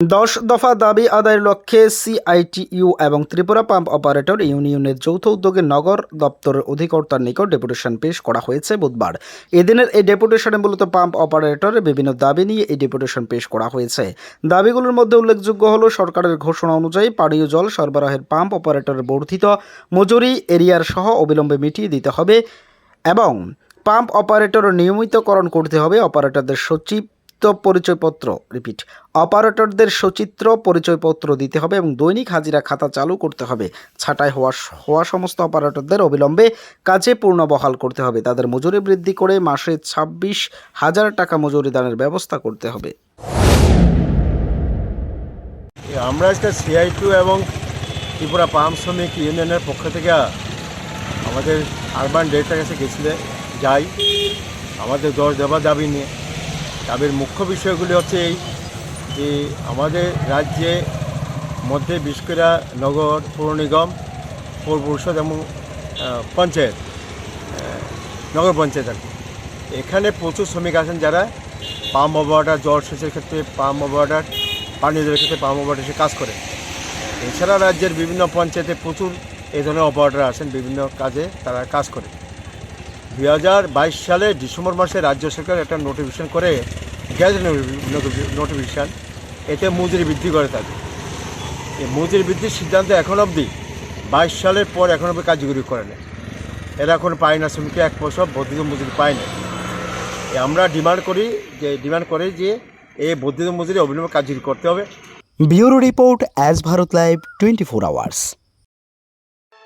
দশ দফা দাবি আদায়ের লক্ষ্যে সিআইটিইউ এবং ত্রিপুরা পাম্প অপারেটর ইউনিয়নের যৌথ উদ্যোগে নগর দপ্তরের অধিকর্তার নিকট ডেপুটেশন পেশ করা হয়েছে বুধবার। এদিনের এই ডেপুটেশনে মূলত পাম্প অপারেটরের বিভিন্ন দাবি নিয়ে এই ডেপুটেশন পেশ করা হয়েছে। দাবিগুলোর মধ্যে উল্লেখযোগ্য হল, সরকারের ঘোষণা অনুযায়ী পানীয় জল সরবরাহের পাম্প অপারেটরের বর্ধিত মজুরি এরিয়ার সহ অবিলম্বে মিটিয়ে দিতে হবে এবং পাম্প অপারেটর নিয়মিতকরণ করতে হবে। অপারেটরদের সচিব পরিচয়পত্র রিপিট অপারেটরদের সচিত্র পরিচয়পত্র দিতে হবে এবং দৈনিক হাজিরা খাতা চালু করতে হবে। ছাঁটাই হওয়া হওয়া সমস্ত অপারেটরদের অবিলম্বে কাজে পূর্ণ বহাল করতে হবে। তাদের মজুরি বৃদ্ধি করে মাসে ছাব্বিশ হাজার টাকা মজুরি দানের ব্যবস্থা করতে হবে। আমরা আজকে সিআই টু এবং ত্রিপুরা পাম্প শ্রমিক ইউনিয়নের পক্ষ থেকে আমাদের আরবান ডেটার কাছে গেছিলে, যাই। আমাদের দশ দেওয়া দাবি নিয়ে। দাবির মুখ্য বিষয়গুলি হচ্ছে এই যে আমাদের রাজ্যে মধ্যে বিশেষ করে নগর, পৌর নিগম, পৌর পরিষদ এবং পঞ্চায়েত নগর পঞ্চায়েত আর এখানে প্রচুর শ্রমিক আছেন যারা পাম্প অপারেটার, জল সেচের ক্ষেত্রে পাম্প অপারেটার পানীয় জলের ক্ষেত্রে পাম্প অপারেটার এসে কাজ করে। এছাড়া রাজ্যের বিভিন্ন পঞ্চায়েতে প্রচুর এই ধরনের অপারেটার আছেন বিভিন্ন কাজে তারা কাজ করে। দুই হাজার বাইশ সালে ডিসেম্বর মাসে রাজ্য সরকার একটা নোটিফিকেশন করে, গ্যাস নোটিফিকেশান এতে মজুরি বৃদ্ধি করে থাকে এই মজুরি বৃদ্ধির সিদ্ধান্ত এখন অবধি বাইশ সালের পর এখন অবধি কার্যকরী করে নেয় এরা এখন পায় না, শ্রমিকরা এক পয়সা বর্ধিত মজুরি পায় না। আমরা ডিমান্ড করি যে, ডিমান্ড করে যে এই বর্ধিত মজুরি অবিলম্বে কার্যকরী করতে হবে। Bureau report as Bharat live twenty four hours.